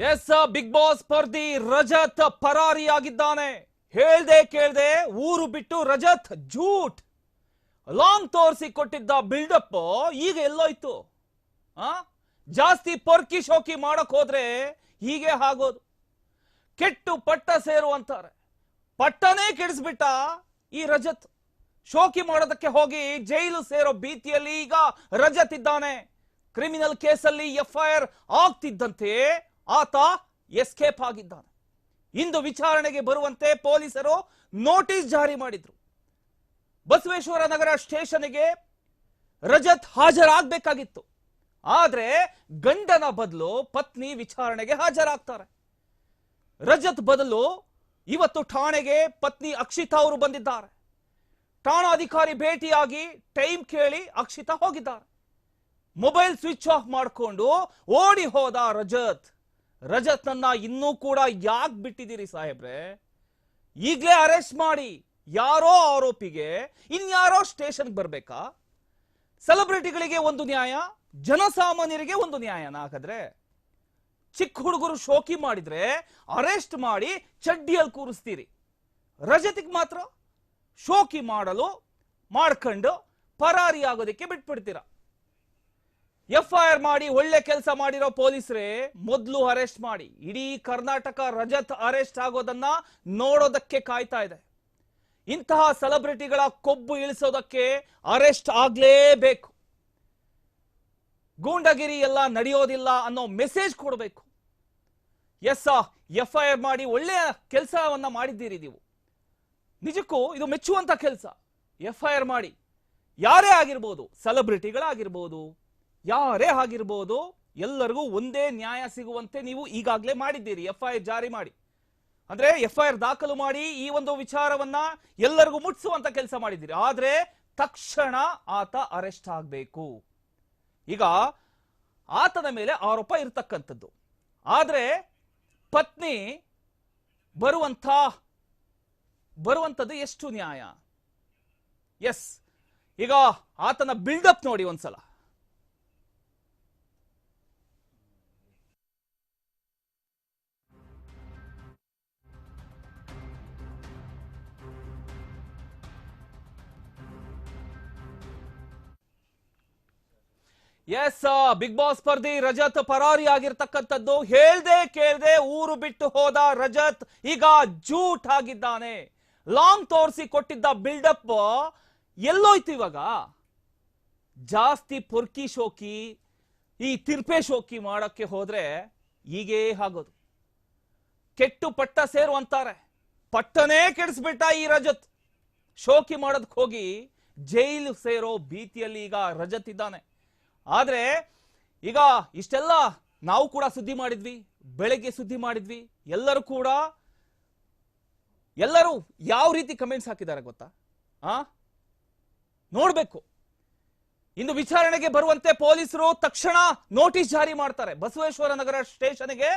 S Bigg Boss ಸ್ಪರ್ಧಿ ರಜತ್ ಪರಾರಿಯಾಗಿದ್ದಾನೆ. ಹೇಳ್ದೆ ಕೇಳ್ದೆ ಊರು ಬಿಟ್ಟು ರಜತ್ ಜೂಟ್. ಲಾಂಗ್ ತೋರಿಸಿ ಕೊಟ್ಟಿದ್ದ ಬಿಲ್ಡಪ್ ಈಗ ಎಲ್ಲೋಯ್ತು. ಆ? ಜಾಸ್ತಿ ಪೊರ್ಕಿ ಶೋಕಿ ಮಾಡಕ್ ಹೋದ್ರೆ ಹೀಗೆ ಆಗೋದು. ಕೆಟ್ಟು ಪಟ್ಟ ಸೇರು ಅಂತಾರೆ. ಪಟ್ಟನೇ ಕೆಡಿಸ್ಬಿಟ್ಟ ಈ ರಜತ್. ಶೋಕಿ ಮಾಡೋದಕ್ಕೆ ಹೋಗಿ ಜೈಲು ಸೇರೋ ಭೀತಿಯಲ್ಲಿ ಈಗ ರಜತ್ ಇದ್ದಾನೆ. ಕ್ರಿಮಿನಲ್ ಕೇಸಲ್ಲಿ ಎಫ್ಐಆರ್ ಆಗ್ತಿದ್ದಂತೆ ಆತ ಎಸ್ಕೇಪ್ ಆಗಿದ್ದಾನೆ. ಇಂದು ವಿಚಾರಣೆಗೆ ಬರುವಂತೆ ಪೊಲೀಸರು ನೋಟಿಸ್ ಜಾರಿ ಮಾಡಿದ್ರು. ಬಸವೇಶ್ವರ ನಗರ ಸ್ಟೇಷನ್ಗೆ ರಜತ್ ಹಾಜರಾಗಬೇಕಾಗಿತ್ತು. ಆದ್ರೆ ಗಂಡನ ಬದಲು ಪತ್ನಿ ವಿಚಾರಣೆಗೆ ಹಾಜರಾಗ್ತಾರೆ. ರಜತ್ ಬದಲು ಇವತ್ತು ಠಾಣೆಗೆ ಪತ್ನಿ ಅಕ್ಷಿತಾ ಅವರು ಬಂದಿದ್ದಾರೆ. ಠಾಣಾಧಿಕಾರಿ ಭೇಟಿಯಾಗಿ ಟೈಮ್ ಕೇಳಿ ಅಕ್ಷಿತಾ ಹೋಗಿದ್ದಾರೆ. ಮೊಬೈಲ್ ಸ್ವಿಚ್ ಆಫ್ ಮಾಡಿಕೊಂಡು ಓಡಿ ಹೋದ ರಜತ್ ರಜತ್ನನ್ನ ಇನ್ನೂ ಕೂಡ ಯಾಕೆ ಬಿಟ್ಟಿದ್ದೀರಿ ಸಾಹೇಬ್ರೆ? ಈಗಲೇ ಅರೆಸ್ಟ್ ಮಾಡಿ. ಯಾರೋ ಆರೋಪಿಗೆ ಇನ್ಯಾರೋ ಸ್ಟೇಷನ್ಗೆ ಬರ್ಬೇಕಾ? ಸೆಲೆಬ್ರಿಟಿಗಳಿಗೆ ಒಂದು ನ್ಯಾಯ, ಜನಸಾಮಾನ್ಯರಿಗೆ ಒಂದು ನ್ಯಾಯನ ಹಾಗಾದ್ರೆ? ಚಿಕ್ಕ ಹುಡುಗರು ಶೋಕಿ ಮಾಡಿದ್ರೆ ಅರೆಸ್ಟ್ ಮಾಡಿ ಚಡ್ಡಿಯಲ್ಲಿ ಕೂರಿಸ್ತೀರಿ. ರಜತಿಗೆ ಮಾತ್ರ ಶೋಕಿ ಮಾಡಲು, ಮಾಡ್ಕೊಂಡು ಪರಾರಿ ಆಗೋದಕ್ಕೆ ಬಿಟ್ಬಿಡ್ತೀರ? ಎಫ್ ಐ ಆರ್ ಮಾಡಿ, ಒಳ್ಳೆ ಕೆಲಸ ಮಾಡಿರೋ ಪೊಲೀಸರೇ ಮೊದಲು ಅರೆಸ್ಟ್ ಮಾಡಿ. ಇಡೀ ಕರ್ನಾಟಕ ರಜತ್ ಅರೆಸ್ಟ್ ಆಗೋದನ್ನ ನೋಡೋದಕ್ಕೆ ಕಾಯ್ತಾ ಇದೆ. ಇಂತಹ ಸೆಲೆಬ್ರಿಟಿಗಳ ಕೊಬ್ಬು ಇಳಿಸೋದಕ್ಕೆ ಅರೆಸ್ಟ್ ಆಗ್ಲೇಬೇಕು. ಗೂಂಡಗಿರಿ ಎಲ್ಲ ನಡೆಯೋದಿಲ್ಲ ಅನ್ನೋ ಮೆಸೇಜ್ ಕೊಡಬೇಕು. ಎಸ್ ಎಫ್ ಐ ಆರ್ ಮಾಡಿ ಒಳ್ಳೆಯ ಕೆಲಸವನ್ನ ಮಾಡಿದ್ದೀರಿ ನೀವು. ನಿಜಕ್ಕೂ ಇದು ಮೆಚ್ಚುವಂತ ಕೆಲಸ. ಎಫ್ ಐ ಆರ್ ಮಾಡಿ. ಯಾರೇ ಆಗಿರ್ಬೋದು ಸೆಲೆಬ್ರಿಟಿಗಳಾಗಿರ್ಬೋದು ಯಾರೇ ಆಗಿರ್ಬೋದು, ಎಲ್ಲರಿಗೂ ಒಂದೇ ನ್ಯಾಯ ಸಿಗುವಂತೆ ನೀವು ಈಗಾಗಲೇ ಮಾಡಿದ್ದೀರಿ ಎಫ್ ಐ ಆರ್ ಜಾರಿ ಮಾಡಿ. ಅಂದ್ರೆ ಎಫ್ ಐ ಆರ್ ದಾಖಲು ಮಾಡಿ ಈ ಒಂದು ವಿಚಾರವನ್ನ ಎಲ್ಲರಿಗೂ ಮುಟ್ಟಿಸುವಂತ ಕೆಲಸ ಮಾಡಿದ್ದೀರಿ. ಆದ್ರೆ ತಕ್ಷಣ ಆತ ಅರೆಸ್ಟ್ ಆಗಬೇಕು. ಈಗ ಆತನ ಮೇಲೆ ಆರೋಪ ಇರತಕ್ಕಂಥದ್ದು. ಆದ್ರೆ ಪತ್ನಿ ಬರುವಂಥ, ಬರುವಂಥದ್ದು ಎಷ್ಟು ನ್ಯಾಯ? ಎಸ್ ಈಗ ಆತನ ಬಿಲ್ಡಪ್ ನೋಡಿ ಒಂದ್ಸಲ. ಎಸ್ ಬಿಗ್ ಬಾಸ್ ಸ್ಪರ್ಧಿ ರಜತ್ ಪರಾರಿ ಆಗಿರ್ತಕ್ಕಂಥದ್ದು. ಹೇಳ್ದೆ ಕೇಳ್ದೆ ಊರು ಬಿಟ್ಟು ಹೋದ ರಜತ್ ಈಗ ಜೂಟ್ ಆಗಿದ್ದಾನೆ. ಲಾಂಗ್ ತೋರಿಸಿ ಕೊಟ್ಟಿದ್ದ ಬಿಲ್ಡಪ್ ಎಲ್ಲೋಯ್ತು ಇವಾಗ. ಜಾಸ್ತಿ ಪೊರ್ಕಿ ಶೋಕಿ, ಈ ತಿರ್ಪೆ ಶೋಕಿ ಮಾಡಕ್ಕೆ ಹೋದ್ರೆ ಹೀಗೇ ಆಗೋದು. ಕೆಟ್ಟು ಪಟ್ಟ ಸೇರು ಅಂತಾರೆ ಪಟ್ಟನೇ ಕೆಡಿಸ್ಬಿಟ್ಟ ಈ ರಜತ್. ಶೋಕಿ ಮಾಡೋದಕ್ಕೆ ಹೋಗಿ ಜೈಲು ಸೇರೋ ಭೀತಿಯಲ್ಲಿ ಈಗ ರಜತ್ ಇದ್ದಾನೆ. ಆದ್ರೆ ಈಗ ಇಷ್ಟೆಲ್ಲ ನಾವು ಕೂಡ ಸುದ್ದಿ ಮಾಡಿದ್ವಿ, ಬೆಳಗ್ಗೆ ಸುದ್ದಿ ಮಾಡಿದ್ವಿ, ಎಲ್ಲರೂ ಕೂಡ ಎಲ್ಲರೂ ಯಾವ ರೀತಿ ಕಮೆಂಟ್ಸ್ ಹಾಕಿದ್ದಾರೆ ಗೊತ್ತಾ? ಆ? ನೋಡಬೇಕು. ಇಂದು ವಿಚಾರಣೆಗೆ ಬರುವಂತೆ ಪೊಲೀಸರು ತಕ್ಷಣ ನೋಟಿಸ್ ಜಾರಿ ಮಾಡ್ತಾರೆ. ಬಸವೇಶ್ವರ ನಗರ ಸ್ಟೇಷನ್ಗೆ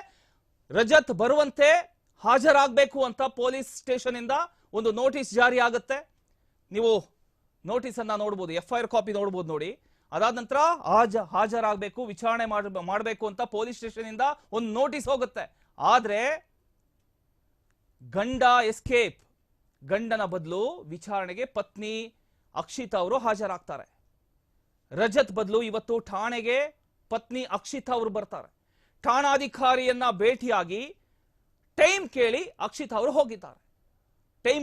ರಜತ್ ಬರುವಂತೆ ಹಾಜರಾಗಬೇಕು ಅಂತ ಪೊಲೀಸ್ ಸ್ಟೇಷನ್ ಇಂದ ಒಂದು ನೋಟಿಸ್ ಜಾರಿ ಆಗುತ್ತೆ. ನೀವು ನೋಟಿಸ್ ಅನ್ನ ನೋಡ್ಬೋದು ಎಫ್ ಐ ಆರ್ ಕಾಪಿ ನೋಡ್ಬೋದು ನೋಡಿ. ಅದಾದ ನಂತರ ಹಾಜ, ಹಾಜರಾಗಬೇಕು, ವಿಚಾರಣೆ ಮಾಡ್- ಮಾಡಬೇಕು ಅಂತ ಪೊಲೀಸ್ ಸ್ಟೇಷನ್ ಇಂದ ಒಂದು ನೋಟಿಸ್ ಹೋಗುತ್ತೆ. ಆದ್ರೆ ಗಂಡ ಎಸ್ಕೇಪ್. ಗಂಡನ ಬದಲು ವಿಚಾರಣೆಗೆ ಪತ್ನಿ ಅಕ್ಷಿತಾ ಅವರು ಹಾಜರಾಗ್ತಾರೆ. ರಜತ್ ಬದಲು ಇವತ್ತು ಠಾಣೆಗೆ ಪತ್ನಿ ಅಕ್ಷಿತಾ ಅವರು ಬರ್ತಾರೆ. ಠಾಣಾಧಿಕಾರಿಯನ್ನ ಭೇಟಿಯಾಗಿ ಟೈಮ್ ಕೇಳಿ ಅಕ್ಷಿತಾ ಅವರು ಹೋಗಿದ್ದಾರೆ.